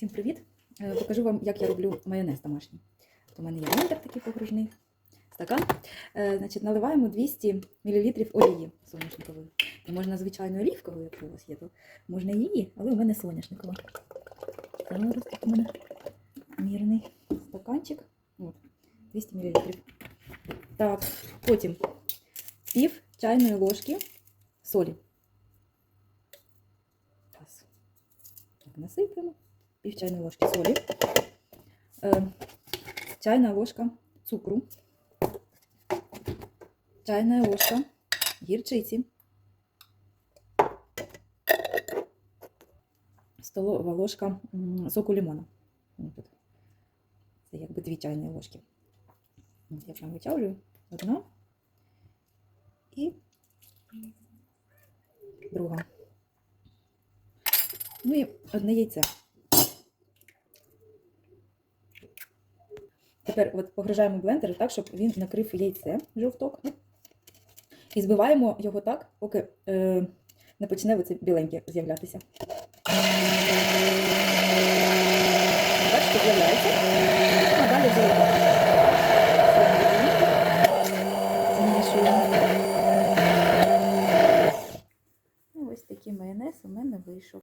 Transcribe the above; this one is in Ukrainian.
Всім привіт! Е, Покажу вам, як я роблю майонез домашній. У мене є блендер такий погружний, стакан. Е, Значить, наливаємо 200 мл олії соняшникової. Можна звичайно олівковою, якщо у вас є, то можна її, але у мене соняшникова. Зараз у мене мірний стаканчик. От, 200 мл. Так, потім пів чайної ложки солі. Так, насипаємо. Пів чайної ложки солі. Е, чайна ложка цукру. Чайна ложка гірчиці. Столова ложка соку лимона. Це якби дві чайні ложки. Я прям витягую. Одна. І друга. Ну і одне яйце. Тепер от погружаємо блендер так, щоб він накрив яйце жовток. Ну, і збиваємо його так, поки е, не почне оце біленьке з'являтися. Ну, ось такий майонез у мене вийшов.